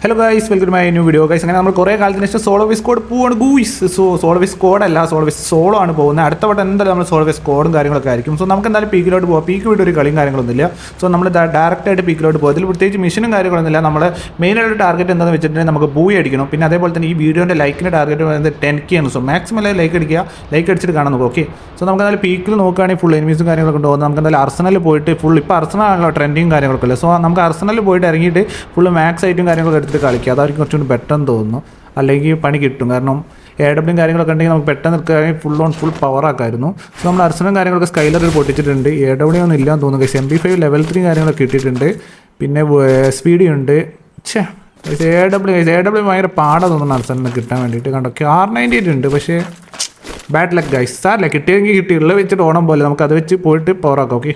Hello guys welcome my new video guys അങ്ങനെ നമ്മൾ കുറേ കാലത്തിന് ശേഷം സോളോ വിസ് കോഡ് പോവാണ്. Guys so solo vs squad അല്ല സോളോ വിസ് സോളോ ആണ് പോകുന്നത്. അടുത്ത വട്ടം എന്തായാലും നമ്മൾ സോളോ വിസ് കോഡും കാര്യങ്ങളൊക്കെ ആയിരിക്കും. സോ നമുക്ക് എന്തായാലും പീക്കിലോട്ട് പോകാം പീക്ക് വിട്ട് ഒരു കളിയും കാര്യങ്ങളൊന്നുമില്ല സോ നമ്മൾ ഡയറക്റ്റായിട്ട് പീക്കിലോട്ട് പോകും അതിൽ പ്രത്യേകിച്ച് മിഷനും കാര്യങ്ങളൊന്നുമില്ല നമ്മൾ മെയിനായിട്ട് ടാർഗറ്റ് എന്താണെന്ന് വെച്ചിട്ടുണ്ടെങ്കിൽ നമുക്ക് ബൂയി അടിക്കണം. പിന്നെ അതേപോലെ തന്നെ ഈ വീഡിയോന്റെ ലൈക്കിന്റെ ടാർഗറ്റ് പറയുന്നത് ടെൻ കെ ആണ്. സോ മാക്സിമം ലൈക്ക് അടിക്കുക? ലൈക്ക് അടിച്ചിട്ട് കാണാൻ നോക്കും ഓക്കെ സോ നമുക്ക് എന്തായാലും പീക്കിൽ നോക്കുകയാണെങ്കിൽ ഫുൾ എനിമീസും കാര്യങ്ങളൊക്കെ ഉണ്ടാവും നമുക്ക് എന്തായാലും അർസനലിൽ പോയിട്ട് ഫുൾ ഇപ്പോൾ അർസനാണല്ലോ ട്രെൻഡിങ് കാര്യങ്ങളൊക്കെ അല്ലേ? സോ നമുക്ക് അർസനലിൽ പോയിട്ട് ഇറങ്ങിയിട്ട് ഫുൾ മാക്സ് ഐറ്റും കാര്യങ്ങളൊക്കെ എടുത്തിട്ട് കളിക്കുക. അതായിരിക്കും കുറച്ചുകൂടി ബെറ്റർ തോന്നുന്നു. അല്ലെങ്കിൽ പണി കിട്ടും. കാരണം എ ഡബ്ല്യും കാര്യങ്ങളൊക്കെ ഉണ്ടെങ്കിൽ നമുക്ക് പെട്ടെന്ന് നിൽക്കുകയാണെങ്കിൽ ഫുൾ ഓൺ ഫുൾ പവർ ആക്കായിരുന്നു. സോ നമ്മൾ അർസനും കാര്യങ്ങളൊക്കെ സ്കൈലറിൽ പൊട്ടിച്ചിട്ടുണ്ട്. എ ഡബ്ല്യൂ ഒന്നും ഇല്ലാന്ന് തോന്നുന്നു M B five level three കാര്യങ്ങളൊക്കെ കിട്ടിയിട്ടുണ്ട്. പിന്നെ സ്പീഡി ഉണ്ട്. ഛേ എ ഡബ്ല്യൂ എ ഡബ്ല്യൂ ഭയങ്കര പാടാ തോന്നുന്നു അർസനെ കിട്ടാൻ വേണ്ടിയിട്ട്. കണ്ടോ? ആർ നയന്റി എയ്റ്റ് ഉണ്ട്. പക്ഷേ ബാഡ് ലക്ക് ഗൈസ് സാറില്ല കിട്ടിയെങ്കിൽ കിട്ടി ഉള്ള വെച്ചിട്ട് ഓണം പോലെ. നമുക്ക് അത് വെച്ച് പോയിട്ട് പവർ ആക്കാം. ഓക്കെ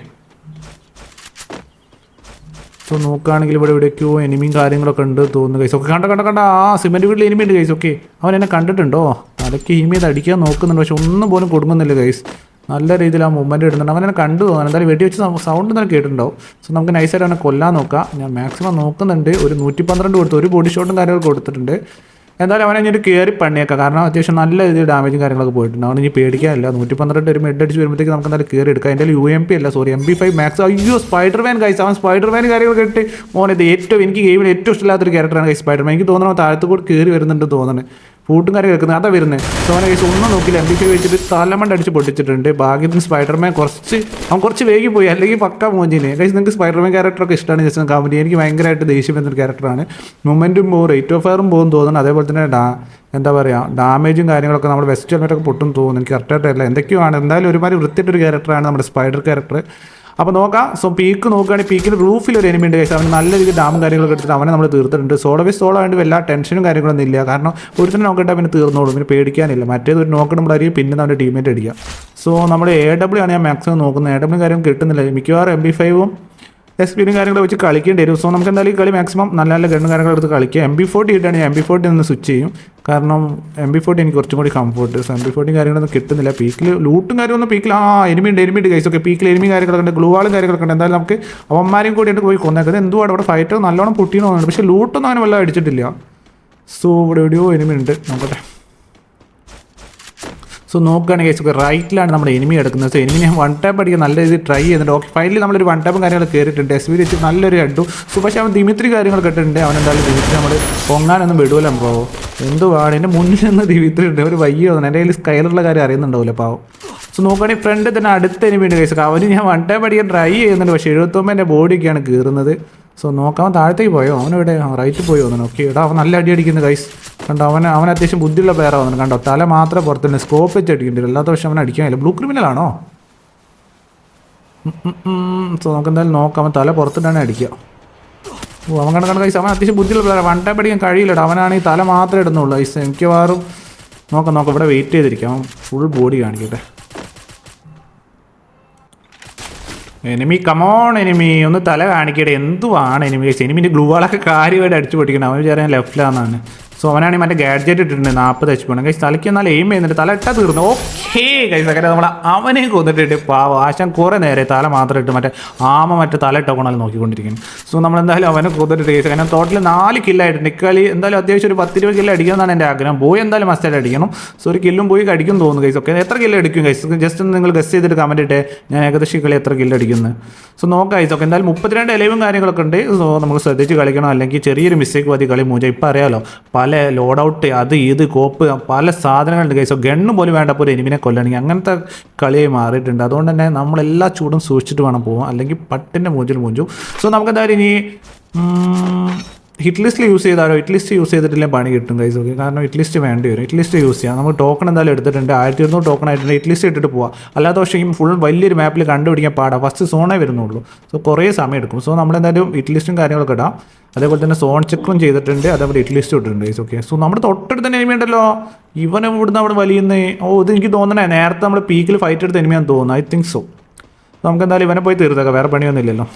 സോ നോക്കുകയാണെങ്കിൽ ഇവിടെ എവിടേക്കോ എനിമിയും കാര്യങ്ങളൊക്കെ ഉണ്ട് തോന്നുന്നു കൈസ് ഓക്കെ കണ്ട കണ്ട കണ്ട? ആ സിമെന്റ് വീട്ടിൽ എനിമി ഉണ്ട് കൈസ് ഓക്കെ അവൻ എന്നെ കണ്ടിട്ടുണ്ടോ? തലയ്ക്ക് ഹീമി ചെയ്ത് അടിക്കാൻ നോക്കുന്നുണ്ട്. പക്ഷെ ഒന്നും പോലും കൊടുക്കുന്നില്ല കൈസ് നല്ല രീതിയിൽ ആ മൂവ്മെന്റ് ഇടുന്നുണ്ട്. അവനെ കണ്ടു തോന്നുന്നു. എന്തായാലും വെടി വെച്ച് സൗണ്ട് തന്നെ കേട്ടിട്ടുണ്ടാവും. സോ നമുക്ക് നൈസായിട്ട് അവനെ കൊല്ലാൻ നോക്കാം. ഞാൻ മാക്സിമം നോക്കുന്നുണ്ട്. ഒരു നൂറ്റി പന്ത്രണ്ട് കൊടുത്തു. ഒരു ബോഡി ഷോട്ടും കാര്യങ്ങളൊക്കെ കൊടുത്തിട്ടുണ്ട്. എന്തായാലും അവനെ ഇനി കയറി പണിയേക്കാം. കാരണം അത്യാവശ്യം നല്ല രീതിയിൽ ഡാമേജും കാര്യങ്ങളൊക്കെ പോയിട്ടുണ്ട്. അവനെ ഇനി പേടിക്കാനില്ല. നൂറ്റി പന്ത്രണ്ട് ഒരു മെഡ് അടിച്ച് വരുമ്പോഴത്തേക്ക് നമുക്ക് എന്തായാലും കയറി എടുക്കാം. എന്റെ യു എം പി അല്ല sorry M P five max അയ്യോ സ്പൈഡർ മാൻ കൈസ് അവൻ സ്പൈഡർ മാൻ കാര്യങ്ങളൊക്കെ ഇട്ട് മോനെ ഇത് ഏറ്റവും എനിക്ക് ഗെയിമിൽ ഏറ്റവും ഇഷ്ടമില്ലാത്തൊരു ക്യാരക്ടറാണ് കൈ സ്പൈഡർ മാൻ എനിക്ക് തോന്നണം താഴത്തു കൂടി കയറി വരുന്നുണ്ട് തോന്നുന്നത് ഫൂട്ടും കാര്യം കേൾക്കുന്നത് അതാ വരുന്നത് സോന കേസ് ഒന്നും നോക്കില്ല എം ബി സി വെച്ചിട്ട് തലമണ്ട് അടിച്ച് പൊട്ടിച്ചിട്ടുണ്ട്. ഭാഗ്യത്തിന് സ്പൈഡർമാൻ കുറച്ച് അവൻ കുറച്ച് വേഗി പോയി. അല്ലെങ്കിൽ പക്ക മോഞ്ചിനെ. കഴിച്ച് നിങ്ങൾക്ക് സ്പൈഡർമാൻ ക്യാരക്ടറൊക്കെ ഇഷ്ടമാണ് ജസ്റ്റ് കാമഡി എനിക്ക് ഭയങ്കരമായിട്ട് ദേഷ്യം എന്നൊരു ക്യാരക്ടറാണ് മൊമെന്റും പോകും റേറ്റ് ഓഫ് ഫയറും പോകും തോന്നുന്നു. അതേപോലെ തന്നെ ഡാ എന്താ പറയുക ഡാമേജും കാര്യങ്ങളൊക്കെ നമ്മൾ വെസ്റ്റ് ഹെൽമെറ്റൊക്കെ പൊട്ടും തോന്നുന്നു. എനിക്ക് കറക്റ്റായിട്ടല്ല എന്തൊക്കെയോ ആണ്. എന്തായാലും ഒരുമാതിരി വൃത്തിയിട്ടൊരു ക്യാരക്ടറാണ് നമ്മുടെ സ്പൈഡർ ക്യാരക്ടർ അപ്പോൾ നോക്കാം സോ പീക്ക് നോക്കുകയാണെങ്കിൽ പീക്കിന് റൂഫിൽ ഒരു എനിമി ഉണ്ട് guys. അവന് നല്ല രീതിയിൽ ഡാമും കാര്യങ്ങളൊക്കെ എടുത്തിട്ട് അവനെ നമ്മൾ തീർത്തിട്ടുണ്ട്. സോളോ ബേസ് സോളോ ആയതുകൊണ്ട് വല്ല ടെൻഷനും കാര്യങ്ങളൊന്നും ഇല്ല. കാരണം ഒരുത്തന്നെ നോക്കിയിട്ട് പിന്നെ തീർന്നോളും. പിന്നെ പേടിക്കാനില്ല. മറ്റേത് ഒരു നോക്കണമ്പോഴായിരിക്കും പിന്നെ അവന്റെ ടീമേറ്റ് അടിക്കുക. സോ നമ്മൾ എ ഡബ്ല്യൂ ആണ് ഞാൻ മാക്സിമം നോക്കുന്നത്. എ ഡബ്ല്യൂ കാര്യം കിട്ടുന്നില്ല. മിക്കവാറും എം ബി ഫൈവും എക്സ്പീരിയൻ കാര്യങ്ങൾ വെച്ച് കളിക്കേണ്ടി വരും. സോ നമുക്ക് എന്തായാലും ഈ കളി മാക്സിമം നല്ല നല്ല ഗണ്ണും കാര്യങ്ങൾ എടുത്ത് കളിക്കുക എം ബി ഫോർട്ടി ഇട്ടാണ് എം ബി ഫോർട്ടി ഒന്ന് സ്വിച്ച് ചെയ്യും. കാരണം എം ബി ഫോർട്ടി എനിക്ക് കുറച്ചും കൂടി comfort so M B forty കാര്യങ്ങളൊന്നും കിട്ടുന്നില്ല. പീക്കിൽ ലൂട്ടും കാര്യമൊന്നും പീക്കിൽ ആ എനിമി ഉണ്ട് കൈസ് ഒക്കെ പീക്കിൽ എനിമി കാര്യങ്ങളൊക്കെ ഉണ്ട് ഗ്ലൂവാളും കാര്യങ്ങളൊക്കെ ഉണ്ട്. എന്തായാലും നമുക്ക് അവന്മാരെയും കൂടിയിട്ട് പോയി കൊന്നേക്കുന്നത് എന്തുവാണ് അവിടെ? ഫൈറ്റർ നല്ലോണം പൊട്ടിയെന്ന് തോന്നുന്നുണ്ട് പക്ഷേ ലൂട്ടൊന്നും അങ്ങനെ വല്ലതും അടിച്ചിട്ടില്ല. സോ ഇവിടെ എവിടെയോ എനിമി ഉണ്ട്. നോക്കട്ടെ. സോ നോക്കുകയാണെങ്കിൽ ഒക്കെ റൈറ്റിലാണ് നമ്മുടെ എനിമി എടുക്കുന്നത് സോ എനിമി ഞാൻ വൺ ടാപ്പ് അടിക്കാൻ നല്ല രീതിയിൽ ട്രൈ ചെയ്യുന്നുണ്ട്. ഓക്കെ ഫൈനലി നമ്മളൊരു വൺ ടാപ്പും കാര്യങ്ങൾ കയറിയിട്ടുണ്ട് എസ് വി വെച്ച് നല്ലൊരു ഹെഡും സോ പക്ഷേ അവൻ ദിമിത്രി കാര്യങ്ങൾ കെട്ടിട്ടുണ്ട് അവൻ എന്തായാലും ദിമിത്രി നമ്മൾ പൊങ്ങാനൊന്നും വിടുവല്ലോ ബ്രോ എന്തുവാണ്? എന്റെ മുന്നിൽ നിന്ന് ദിമിത്രി ഉണ്ട്. ഒരു വയ്യ തോന്നുന്നു. എന്റെ കയ്യിൽ സ്കൈലറുള്ള കാര്യം അറിയുന്നുണ്ടാവില്ല പാവം. സോ നോക്കുകയാണെങ്കിൽ ഫ്രണ്ട് തന്നെ അടുത്ത എനിമി ഉണ്ട് കേസ് അവന് ഞാൻ വൺ ടാപ്പ് അടിക്കാൻ ട്രൈ ചെയ്യുന്നുണ്ട്. പക്ഷേ എഴുപത്തൊമ്പത് എന്റെ ബോഡിയൊക്കെയാണ് കീറുന്നത്. സോ നോക്കാൻ താഴത്തേക്ക് പോയോ? അവനെവിടെ റൈറ്റ് പോയോ തോന്നുന്നു ഓക്കെ എടാ അവൻ നല്ല അടി അടിക്കുന്നു ഗൈസ് കണ്ടോ? അവൻ അവൻ അത്യാവശ്യം ബുദ്ധിയുള്ള പേരാ വന്നു കണ്ടോ? തല മാത്രമേ പുറത്തുണ്ട്. സ്കോപ്പ് വെച്ച് അടിക്കേണ്ടി അല്ലാത്ത പക്ഷെ അവൻ അടിക്കാനില്ല ബ്ലൂ ക്രിമിനലാണോ സോ നമുക്ക് എന്തായാലും നോക്കാം. അവൻ തല പുറത്തിട്ടാണ് അടിക്കുക. ഓ അവൻ കണ്ട കണ്ട അവൻ അത്യാവശ്യം ബുദ്ധിയുള്ള പേരാ വൺ ടൈപ്പ് അടിക്കാൻ കഴിയില്ലടാ. അവനാണെങ്കിൽ തല മാത്രമേ ഇടുന്നുള്ളൂ. ഐസ് മിക്കവാറും നോക്കാം നോക്കാം. ഇവിടെ വെയിറ്റ് ചെയ്തിരിക്കാം. അവൻ ഫുൾ ബോഡി കാണിക്കട്ടെ. എനിമി കമോൺ എനിമി ഒന്ന് തല കാണിക്കട്ടെ. എന്തുവാണ് എനിമി എനിമിന്റെ ഗ്ലൂവാളൊക്കെ കാര്യമായിട്ട് അടിച്ചു പൊട്ടിക്കണം. അവൻ വിചാരം ലെഫ്റ്റിലാണെന്നാണ് സോ അവനാണെങ്കിൽ മറ്റേ ഗാഡ്ജറ്റ് ഇട്ടിട്ടുണ്ട് നാൽപ്പത് എച്ച് പി ഉണ്ടെങ്കിൽ തലയ്ക്ക് എന്നാൽ എയിം ചെയ്യുന്നുണ്ട്. തല ഇട്ടാ തീർന്നു. ഓക്കേ. കൈസ് അങ്ങനെ നമ്മൾ അവനെ കൊന്നിട്ടിട്ട് പാവം. ആശാൻ കുറേ നേരെ തല മാത്രം ഇട്ട് മറ്റേ ആമ മറ്റേ തല ഇട്ടോണല്ലോ നോക്കിക്കൊണ്ടിരിക്കുന്നു. സോ നമ്മൾ എന്തായാലും അവനെ കൊന്നിട്ട് കേസ് കാരണം ടോട്ടൽ നാല് കില്ലായിട്ട് നിക്കാളി എന്തായാലും അത്യാവശ്യം ഒരു പത്തിരുപത് കില്ല് അടിക്കണമെന്നാണ് എന്റെ ആഗ്രഹം. പോയി എന്തായാലും മസ്റ്റായിട്ട് അടിക്കണം. സോ ഒരു കില്ലും പോയി അടിക്കും തോന്നുന്നു കൈസ് ഓക്കെ എത്ര കില്ല അടിക്കും കൈസ് ജസ്റ്റ് ഒന്ന് നിങ്ങൾ ഗസ് ചെയ്തിട്ട് കമന്റ് ഇട്ടേ ഞാൻ ഏകദേശം കളി എത്ര കില്ല അടിക്കുന്നത് സോ നോക്കാം കൈസ് ഓക്കെ എന്തായാലും മുപ്പത്തിരണ്ട് ഇലവും കാര്യങ്ങളൊക്കെ ഉണ്ട്. സോ നമുക്ക് ശ്രദ്ധിച്ച് കളിക്കണം. അല്ലെങ്കിൽ ചെറിയൊരു മിസ്റ്റേക്ക് മതി കളി മൂജ ഇപ്പം അറിയാലോ പല ലോഡ് ഔട്ട് അത് ഇത് കോപ്പ് പല സാധനങ്ങളുണ്ട് കൈസോ ഗണ്ണ് പോലും വേണ്ട പോലെ എനിമിനെ കൊല്ലണമെങ്കിൽ അങ്ങനത്തെ കളിയായി മാറിയിട്ടുണ്ട്. അതുകൊണ്ട് തന്നെ നമ്മളെല്ലാ ചൂടും സൂക്ഷിച്ചിട്ട് വേണം പോകാൻ അല്ലെങ്കിൽ പട്ടിന്റെ മൂഞ്ചിൽ മൂഞ്ചും. സോ നമുക്ക് എന്തായാലും ഇനി ഹിറ്റ് ലിസ്റ്റിൽ യൂസ് ചെയ്താലോ ഹിറ്റ് ലിസ്റ്റ് യൂസ് ചെയ്തിട്ടില്ലേ പണി കിട്ടും കൈസ് ഓക്കെ കാരണം ഹിറ്റ് ലിസ്റ്റ് വേണ്ടി വരും. ഹിറ്റ് ലിസ്റ്റ് യൂസ് ചെയ്യാം. നമ്മൾ ടോക്കൺ എന്തായാലും എടുത്തിട്ടുണ്ട്. ആയിരത്തി ഇരുന്നൂറ് ടോക്കൺ ആയിട്ടുണ്ട്. ഹിറ്റ് ലിസ്റ്റ് ഇട്ടിട്ട് പോവാം. അല്ലാത്ത പക്ഷേ ഫുൾ വലിയൊരു മാപ്പിൽ കണ്ടുപിടിക്കാൻ പാടാം. ഫസ്റ്റ് സോണേ വരുന്നുള്ളൂ. സോ കുറേ സമയം എടുക്കും. സോ നമ്മളെന്തായാലും ഹിറ്റ് ലിസ്റ്റും കാര്യങ്ങളൊക്കെ ഇടാം. അതേപോലെ തന്നെ സോൺ ചെക്കും ചെയ്തിട്ടുണ്ട്. അതേപോലെ ഹിറ്റ് ലിസ്റ്റ് ഇട്ടിട്ടുണ്ട് ഓക്കെ സോ നമ്മുടെ തൊട്ടടുത്ത് തന്നെ എനിമി ഉണ്ടല്ലോ. ഇവനെ ഇവിടുന്ന് അവിടെ വലിയുന്നേ. ഓ ഇത് എനിക്ക് തോന്നണേ. നേരത്തെ നമ്മൾ പീക്കിൽ ഫൈറ്റ് എടുത്ത എനിമിയാന്ന് തോന്നുന്നു. ഐ തിങ്ക് സോ നമുക്ക് എന്തായാലും ഇവനെ പോയി തീർത്തേക്കാം. വേറെ പണിയൊന്നുമില്ലല്ലോ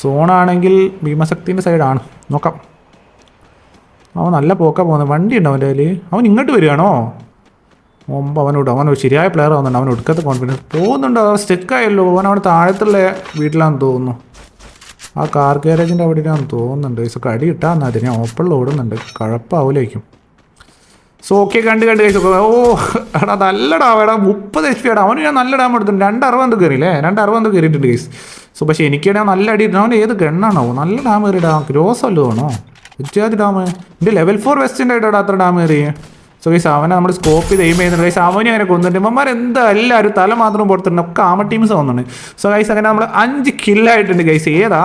സോണാണെങ്കിൽ ഭീമശക്തിന്റെ സൈഡാണ് നോക്കാം. അവൻ നല്ല പോക്കാ പോകുന്നത് വണ്ടി ഉണ്ടോ അവന്റെ കയ്യിൽ അവൻ ഇങ്ങോട്ട് വരികയാണോ? മുമ്പ് അവനോട് അവൻ ശരിയായ പ്ലെയർ ആവുന്നുണ്ട്. അവൻ ഒടുക്കത്തെ കോൺഫിഡൻസ് പോകുന്നുണ്ട്. അവൻ സ്റ്റെക്കായല്ലോ അവൻ അവിടെ താഴത്തുള്ള വീട്ടിലാണെന്ന് തോന്നുന്നു. ആ കാർ ഗാരേജിന്റെ ഞാൻ തോന്നുന്നുണ്ട്. ഈസ് കടി കിട്ടാൻ അതിന് ഞാൻ ഓപ്പണിൽ ഓടുന്നുണ്ട് കഴപ്പാവൂലേക്കും സോ ഓക്കെ കണ്ട് കണ്ട് കഴിച്ചു ഓ എടാ നല്ലടാ എടാ മുപ്പത് എച്ച് പി എടാ അവന് ഞാൻ നല്ല ഡാം എടുത്തിട്ടുണ്ട് രണ്ട് അറുപത് കയറിയില്ലേ? രണ്ട് അറുപത് കയറിയിട്ടുണ്ട് കേസ് സോ പക്ഷേ എനിക്കാണെങ്കിൽ നല്ല അടി അവൻ ഏത് ഗണ്ണാണോ നല്ല ഡാം കയറിയിടാ. ഗ്രോസ് വല്ലതും ഡാമ് ഡാം. എന്റെ ലെവൽ ഫോർ വെസ്റ്റിന്റെ ആയിട്ടാ അത്ര ഡാം കയറി സോ ഗൈസ് അവനെ നമ്മൾ സ്കോപ്പ് ചെയ്ത് എയിം ചെയ്യുന്നുണ്ട്. ഗൈസ് അവനെ അങ്ങനെ കൊന്നിട്ട് ഇമ്മമാർ എന്താ എല്ലാവരും തല മാത്രം പുറത്തുണ്ട് ഒക്കെ ആമ ടീംസ് വന്നിട്ടുണ്ട്. സോ ഗൈസ് അങ്ങനെ നമ്മൾ അഞ്ച് കില്ലായിട്ടുണ്ട് ഗൈസ് ഏതാ?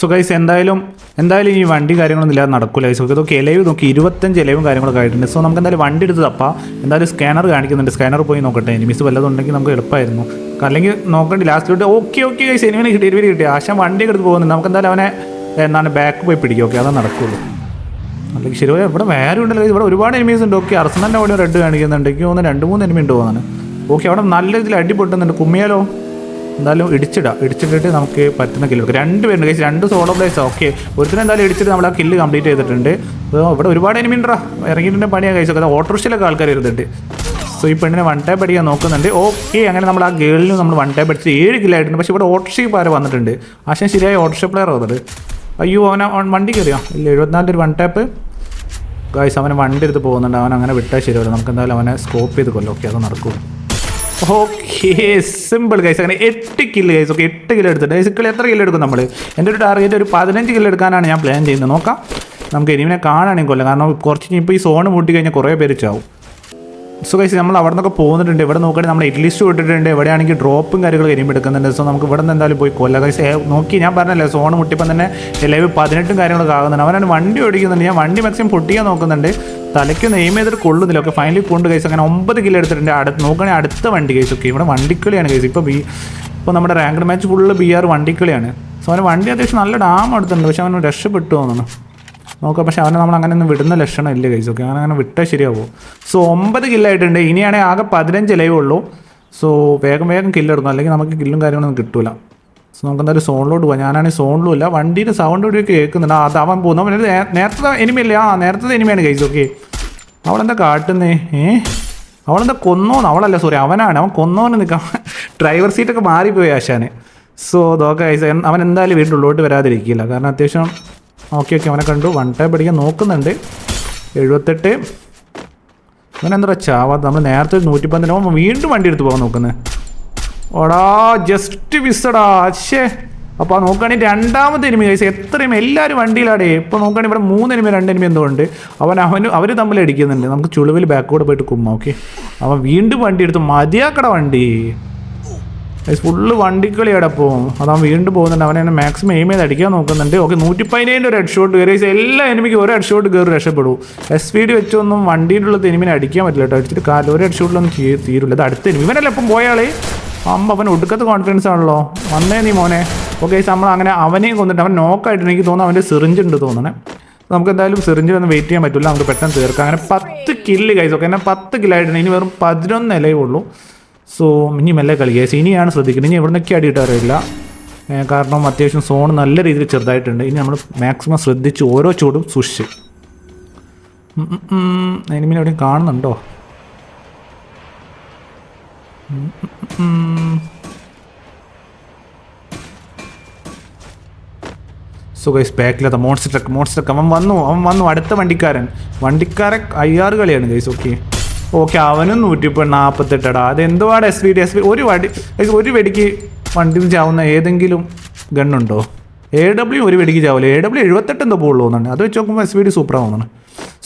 സോ ഗൈസ് എന്തായാലും എന്തായാലും ഈ വണ്ടി കാര്യങ്ങളൊന്നും ഇല്ലാതെ നടക്കില്ല ഗൈസ് ഇതൊക്കെ ഇലവ് നോക്കി ഇരുപത്തഞ്ച് ഇലവും കാര്യങ്ങളൊക്കെ ആയിട്ടുണ്ട്. സോ നമുക്ക് എന്തായാലും വണ്ടി എടുത്ത് തപ്പാം എന്തായാലും സ്കാനർ കാണിക്കുന്നുണ്ട്. സ്കാനർ പോയി നോക്കട്ടെ. എനിമിസ് വല്ലതുണ്ടെങ്കിൽ നമുക്ക് എളുപ്പമായിരുന്നു അല്ലെങ്കിൽ നോക്കണ്ടി ലാസ്റ്റ് ഓക്കെ ഓക്കെ ഗൈസ് എനിവിനെ കിട്ടി ഇരുവരി കിട്ടി. ആശാൻ വണ്ടി എടുത്ത് പോകുന്നുണ്ട്. നമുക്ക് എന്തായാലും അവനെ എന്താണ് ബാക്ക് പോയി പിടിക്കും. ഓക്കെ അതാ നടക്കുള്ളൂ. അല്ലെങ്കിൽ ശരി ഇവിടെ വേറെ ഉണ്ടല്ലോ ഇവിടെ ഒരുപാട് എനിമീസ് ഉണ്ട്. ഓക്കെ അർസനന്റെ അവിടെ റെഡ് കാണിക്കുന്നുണ്ട്. എനിക്ക് തോന്നുന്നു രണ്ട് മൂന്ന് എനിമി ഉണ്ട് തോന്നുന്നു. ഓക്കെ അവിടെ നല്ല രീതിയിൽ അടിപൊട്ടുന്നുണ്ട്. കുമ്മിയാലോ? എന്തായാലും ഇടിച്ചിടാം. ഇടിച്ചിട്ടിട്ട് നമുക്ക് പറ്റുന്ന കില്ല് രണ്ട് പേരുണ്ട് കഴിച്ച് രണ്ട് സോളോ പ്ലേസ് ഓക്കെ ഒരുത്തിനെ എന്തായാലും ഇടിച്ചിട്ട് നമ്മൾ ആ കില്ല് കംപ്ലീറ്റ് ചെയ്തിട്ടുണ്ട് ഇവിടെ ഒരുപാട് എനിമി ഉണ്ടാ? ഇറങ്ങിയിട്ടുണ്ട് പണിയാണ് കഴിച്ചൊക്കെ ഓട്ടോറിക്ഷയിലൊക്കെ ആൾക്കാർ വരുന്നുണ്ട്. സോ ഈ പെണ്ണിനെ വൺ ടൈപ്പ് അടിക്കാൻ നോക്കുന്നുണ്ട്. ഓക്കെ അങ്ങനെ നമ്മൾ ആ ഗേളിന് നമ്മൾ വൺ ടൈപ്പ് അടിച്ച് ഏഴ് കില്ലായിട്ടുണ്ട് പക്ഷേ ഇവിടെ ഓട്ടോറിക്ഷയ്ക്ക് പാര വന്നിട്ടുണ്ട്. ആശയം ശരിയായ ഓട്ടോറിക്ഷ പ്ലെയർ വന്നിട്ട് അയ്യോ അവൻ വണ്ടി കയറിയോ ഇല്ല എഴുപത്തിനാലിന്റെ ഒരു വൺ ടാപ്പ് ഗായ്സ് അവനെ വണ്ടി എടുത്ത് പോകുന്നുണ്ട്. അവൻ അങ്ങനെ വിട്ടാൽ ശരിയല്ല നമുക്ക് എന്തായാലും അവനെ സ്കോപ്പ് ചെയ്ത് കൊല്ലോ. ഓക്കെ അത് നടക്കും ഓക്കെ സിമ്പിൾ ഗൈസ് അങ്ങനെ എട്ട് കില്ല് ഗൈസ് ഓക്കെ എട്ട് കിലോ എടുത്തിട്ട്. ഗൈസ് കിലോ എത്ര കിലോ എടുക്കും നമ്മൾ എന്റെ ഒരു ടാർഗറ്റ് ഒരു പതിനഞ്ച് കിലോ എടുക്കാനാണ് ഞാൻ പ്ലാൻ ചെയ്യുന്നത്. നോക്കാം. നമുക്ക് എനിമിനെ കാണാണെങ്കിൽ കൊല്ലം. കാരണം കുറച്ച് ഇപ്പോൾ ഈ സോണ് മൂട്ടി കഴിഞ്ഞാൽ കുറേ പേര് ചാവും. സോ ഗൈസ് നമ്മൾ അവിടെ നിന്നൊക്കെ പോകുന്നുണ്ട്. ഇവിടെ നോക്കുകയാണെങ്കിൽ നമ്മൾ ഇറ്റ്ലിസ്റ്റ് വിട്ടിട്ടുണ്ട്. എവിടെയാണെങ്കിൽ ഡ്രോപ്പും കാര്യങ്ങളും കരിമ്പ് എടുക്കുന്നുണ്ട്. സോ നമുക്ക് ഇവിടെ നിന്ന് എന്തായാലും പോയി കൊല്ല. ഗൈസ് നോക്കി ഞാൻ പറഞ്ഞല്ലേ സോൺ മുട്ടിപ്പം തന്നെ ലൈവ് പതിനെട്ടും കാര്യങ്ങളൊക്കെ ആകുന്നുണ്ട്. അവനാണ് വണ്ടി ഓടിക്കുന്നുണ്ട്. ഞാൻ വണ്ടി മാക്സിമം പൊട്ടിക്കാൻ നോക്കുന്നുണ്ട്. തലയ്ക്ക് നെയിം ചെയ്തിട്ട് കൊള്ളുന്നില്ല. ഒക്കെ ഫൈനലി കൊണ്ട് കേസ് അങ്ങനെ ഒമ്പത് കിലോ എടുത്തിട്ടുണ്ട്. അടുത്ത് നോക്കുകയാണെങ്കിൽ അടുത്ത വണ്ടി കേസ് ഒക്കെ ഇവിടെ വണ്ടിക്കളിയാണ് കേസ് ഇപ്പോൾ ബി ഇപ്പോൾ നമ്മുടെ ranked match full B R വണ്ടിക്കളിയാണ്. So അവന് വണ്ടി അത്യാവശ്യം നല്ല ഡാം എടുത്തിട്ടുണ്ട്. പക്ഷെ അവന് രക്ഷപ്പെട്ടു തോന്നുന്നു. നോക്കാം. പക്ഷെ അവനെ നമ്മൾ അങ്ങനെ ഒന്നും വിടുന്ന ലക്ഷണം ഇല്ല കൈസ് ഓക്കെ അങ്ങനെ അങ്ങനെ വിട്ടാൽ ശരിയാവും? സോ ഒമ്പത് കില്ലായിട്ടുണ്ട് ഇനിയാണെങ്കിൽ ആകെ പതിനഞ്ച് ലൈവ് ഉള്ളൂ. സോ വേഗം വേഗം കില്ലെടുക്കും അല്ലെങ്കിൽ നമുക്ക് കില്ലും കാര്യങ്ങളൊന്നും കിട്ടൂല. സോ നമുക്ക് എന്തായാലും സോണിലോട്ട് പോകാം ഞാനാണെങ്കിൽ സോണിലും ഇല്ല. വണ്ടിയുടെ സൗണ്ട് കൂടി കേൾക്കുന്നുണ്ട്. അത് അവൻ പോകുന്നു. അവൻ നേരത്തെ എനിമയല്ലേ? ആ നേരത്തെ എനിമയാണ് കൈസ് ഓക്കെ അവളെന്താ കാട്ടുന്നേ? ഏ? അവളെന്താ കൊന്നോന്ന്? അവളല്ല സോറി അവനാണ്. അവൻ കൊന്നോന്ന് നിൽക്കാം ഡ്രൈവർ സീറ്റൊക്കെ മാറിപ്പോയി ആശാന്. സോ നോക്കാം ഗൈസ് അവൻ എന്തായാലും വീട്ടിൽ ഉള്ളോട്ട് വരാതിരിക്കില്ല. കാരണം അത്യാവശ്യം ഓക്കെ ഓക്കെ അവനെ കണ്ടു. വൺ ടൈം പഠിക്കാൻ നോക്കുന്നുണ്ട്. എഴുപത്തെട്ട്. അവനെന്താ ചാവാ? നമ്മൾ നേരത്തെ നൂറ്റി പന്ത്രണ്ട് വീണ്ടും വണ്ടി എടുത്ത് പോകാൻ നോക്കുന്നത് ഓടാ ജസ്റ്റ് മിസ്സടാ അച്ഛേ അപ്പോൾ ആ നോക്കുകയാണെങ്കിൽ രണ്ടാമത്തെ എനിമി കൈസ് എത്രയും എല്ലാവരും വണ്ടിയിലാടേ. ഇപ്പോൾ നോക്കുകയാണെങ്കിൽ ഇവിടെ മൂന്ന് എനിമി രണ്ട് എനിമി എന്തോ ഉണ്ട്. അവൻ അവന് അവർ തമ്മിൽ അടിക്കുന്നുണ്ട്. നമുക്ക് ചുളിവിൽ ബാക്കോട് പോയിട്ട് കുമ്മ ഓക്കെ അവൻ വീണ്ടും വണ്ടി എടുത്തു മതിയാക്കട വണ്ടി. ഫുള്ള് വണ്ടിക്കളിയാണ് അത് അതാ വീണ്ടും പോകുന്നുണ്ട്. അവനെ എന്നെ മാക്സിമം എയിം ചെയ്ത് അടിക്കാൻ നോക്കുന്നുണ്ട്. ഓക്കെ നൂറ്റി പതിനേഴിന്റെ ഒരു ഹെഡ് ഷോട്ട് കയറി എല്ലാ എനിമിക്ക് ഒരു ഹെഡ് ഷോട്ട് കയറി രക്ഷപ്പെടൂ. എസ് പി ഡി വെച്ചൊന്നും വണ്ടിയിലുള്ള എനിമിനെ അടിക്കാൻ പറ്റില്ല കേട്ടോ. അടിച്ചിട്ട് കാലം ഒരു ഹെഡ് ഷോട്ടിലൊന്നും തീരില്ല അത് അടുത്ത എനിമി ഇവനല്ല ഇപ്പം പോയാളേ അമ്മ അവൻ ഒടുക്കത്തെ കോൺഫിഡൻസ് ആണല്ലോ. വന്നേ നീ മോനെ. ഓക്കെ നമ്മൾ അങ്ങനെ അവനെയും കൊന്നിട്ട് അവൻ നോക്കായിട്ട് എനിക്ക് തോന്നുന്നു അവന്റെ സിറിഞ്ച് ഉണ്ട് തോന്നണേ. നമുക്ക് എന്തായാലും സിറിഞ്ച് ഒന്ന് വെയിറ്റ് ചെയ്യാൻ പറ്റില്ല നമുക്ക് പെട്ടെന്ന് തീർക്കാം. അങ്ങനെ പത്ത് കില്ല് കൈസ് ഓക്കെ എന്നാൽ പത്ത് കില്ലായിട്ടുണ്ട് ഇനി വെറും പതിനൊന്ന് നിലയേ ഉള്ളൂ. സോ ഇനി മെല്ലെ കളി കേസ് ഇനിയാണ് ശ്രദ്ധിക്കുന്നത്. ഇനി എവിടുന്നൊക്കെ അടിയിട്ട് അറിയില്ല. കാരണം അത്യാവശ്യം സോൺ നല്ല രീതിയിൽ ചെറുതായിട്ടുണ്ട്. ഇനി നമ്മൾ മാക്സിമം ശ്രദ്ധിച്ച് ഓരോ ചൂടും സൂക്ഷിച്ച്. എനിമിനെ എവിടെയും കാണുന്നുണ്ടോ. സോ ഗൈസ് ബാക്കിലത്തെ മോൺസ്റ്റർ ട്രക്ക് മോൺസ്റ്റർ ട്രക്ക് അവൻ വന്നു അവൻ വന്നു അടുത്ത വണ്ടിക്കാരൻ. വണ്ടിക്കാരൻ അയ്യാറ് കളിയാണ് ഗൈസ് ഓക്കെ ഓക്കെ അവനും നൂറ്റിപ്പോൾ നാൽപ്പത്തെട്ടടാ അത് എന്തുവാണ് S V D S V ഒരു വടി ഒരു വെടിക്ക് വണ്ടിയിൽ ചാവുന്ന ഏതെങ്കിലും ഗണ്ണുണ്ടോ? എ ഡബ്ല്യു ഒരു വെടിക്ക് ചാവില്ല എ ഡബ്ല്യു എഴുപത്തെട്ട് എന്തോ പോകുള്ളൂ എന്നാണ് അത് വെച്ച് നോക്കുമ്പോൾ എസ് വി ഡി സൂപ്പറാവുന്നതാണ്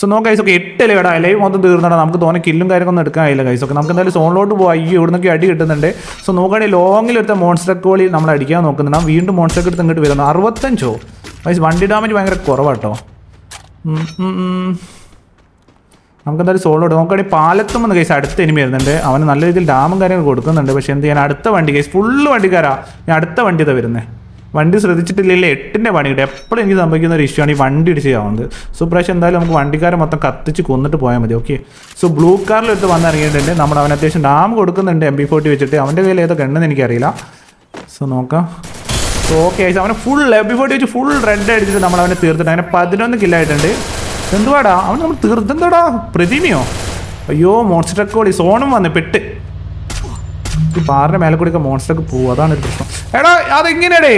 സോ നോ ഗൈസ് ഒക്കെ എട്ട് ഇല ലൈവടാ ലൈവ് മൊത്തം തീർന്നടാ. നമുക്ക് തോന്നെ കില്ലും കാര്യങ്ങളൊന്നും എടുക്കാൻ കഴിയില്ല ഗൈസ് ഒക്കെ നമുക്ക് എന്തായാലും സോണിലോട്ട് പോകാം അയ്യോ ഇവിടെ നിന്നൊക്കെ അടി കിട്ടുന്നുണ്ട്. സോ നോക്കുകയാണെങ്കിൽ ലോങ്ങിൽ എടുത്ത മോൺസ്റ്റർ കോളി നമ്മൾ അടിക്കാൻ നോക്കുന്നുണ്ട്. അവൻ വീണ്ടും മോൺസ്റ്റർ എടുത്ത് ഇങ്ങോട്ട് വരുന്നു. അറുപത്തഞ്ചോ? ഗൈസ് വണ്ടി ഡാമേജ് ഭയങ്കര കുറവാട്ടോ. നമുക്കെന്തായാലും സോളോ നോക്കുകയാണെങ്കിൽ പാലത്തും വന്ന് കേസ് അടുത്ത എനിമി വരുന്നുണ്ട്. അവന് നല്ല രീതിയിൽ ഡാമും കാര്യങ്ങൾ കൊടുക്കുന്നുണ്ട്. പക്ഷേ എന്ത് ചെയ്യാൻ അടുത്ത വണ്ടി കേസ് ഫുള്ള് വണ്ടിക്കാരാ. ഞാൻ അടുത്ത വണ്ടി ഇതാ വരുന്നത് വണ്ടി ശ്രദ്ധിച്ചിട്ടില്ലെങ്കിൽ എട്ടിന്റെ പണി കിട്ടും. എപ്പോഴും എനിക്ക് സംഭവിക്കുന്ന ഒരു ഇഷ്യൂ ആണ് ഈ വണ്ടി ഇടിച്ച് ചെയ്യാവുന്നത് സോ പ്രാവശ്യം എന്തായാലും നമുക്ക് വണ്ടിക്കാരെ മൊത്തം കത്തിച്ച് കൊന്നിട്ട് പോയാൽ മതി. ഓക്കെ സോ ബ്ലൂ കാറിൽ എടുത്ത് വന്നിറങ്ങിയിട്ടുണ്ട്. നമ്മൾ അവൻ അത്യാവശ്യം ഡാം കൊടുക്കുന്നുണ്ട്. എം ബി ഫോർട്ടി വെച്ചിട്ട്. അവന്റെ കയ്യിൽ ഏതൊക്കെ ഉണ്ടെന്ന് എനിക്കറിയില്ല. സോ നോക്കാം. സോ ഓക്കെ അവനെ ഫുൾ എം ബി ഫോർട്ടി വെച്ച് ഫുൾ റെഡ് അടിച്ചിട്ട് നമ്മൾ അവനെ തീർത്തിട്ട് അങ്ങനെ പതിനൊന്ന് കില്ലായിട്ടുണ്ട് എന്തുവാടാ? അവൻ നമ്മൾ തീർത്തെന്താടാ പ്രതിമയോ? അയ്യോ മോൺസ്റ്റർ കോളി സോണും വന്ന് പെട്ട്. ഈ പാറിന്റെ മേലെ കൂടി ഒക്കെ പോകും അതാണ് ഒരു പ്രശ്നം. എടാ അതെങ്ങനെയാടേ?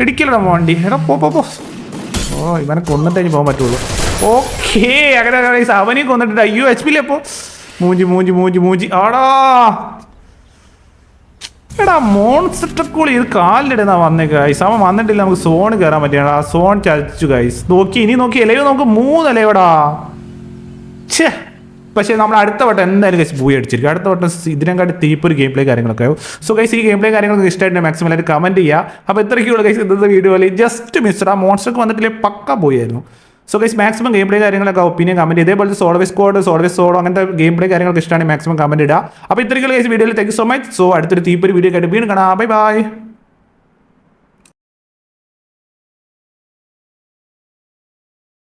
ഇടിക്കലടാ വണ്ടി. എടാ പോ പോ ഓ ഇവനെ കൊന്നിട്ട് പോകാൻ പറ്റുള്ളൂ. ഓക്കേ അങ്ങനെ അവനെയും കൊന്നിട്ടുണ്ട് അയ്യോ എച്ച് പി അപ്പോ മൂഞ്ചി മൂഞ്ചി മൂഞ്ചി മൂഞ്ചി. ആടാ. എടാ മോൺസ്റ്റർ കൂടി ഇത് കാലിലിടുന്ന വന്നേ ഗൈസ് അവൻ വന്നിട്ടില്ല നമുക്ക് സോൺ കയറാൻ പറ്റിയാണ് ആ സോൺ ചതിച്ചു ഗൈസ് നോക്കി ഇനി നോക്കി ഇലയോ നമുക്ക് മൂന്നലയോടാ ഛേ. പക്ഷേ നമ്മൾ അടുത്ത വട്ടം എന്തായാലും ഗൈസ് ബൂയി അടിച്ചിരിക്കും. അടുത്ത വട്ടം ഇതിനെക്കാട്ടി തീപ്പൊരു ഗെയിം പ്ലേ കാര്യങ്ങളൊക്കെ ആവും. സോ ഗൈസ് ഈ ഗെയിം പ്ലേ കാര്യങ്ങളൊക്കെ ഇഷ്ടമായിട്ട് മാക്സിമം എല്ലാവരും കമന്റ് ചെയ്യുക. അപ്പോൾ ഇത്രയ്ക്കുള്ള ഗൈസ് ഇന്നത്തെ വീഡിയോ പോലെ ജസ്റ്റ് മിസ്റ്റർ ആ മോൺസ്റ്റർക്ക് വന്നിട്ടില്ലേ പക്ക പോയായിരുന്നു. So guys maximum game play കാര്യങ്ങളൊക്കെ ഒപ്പീനിയൻ കമന്റ് ഇതേപോലെ solo vs squad solo vs solo അങ്ങനത്തെ ഗെയിം പ്ലേ കാര്യങ്ങളൊക്കെ ഇഷ്ടമാണ് മാക്സിമം കമന്റ് ഇടുക. അപ്പോൾ ഇത്രയ്ക്കുള്ള ഗൈസ് വീഡിയോയിൽ താങ്ക് സോ മച്ച് സോ അടുത്തൊരു തീപ്പൊരു വീഡിയോ ആയിട്ട് വീണ്ടും കാണാം. Bye bye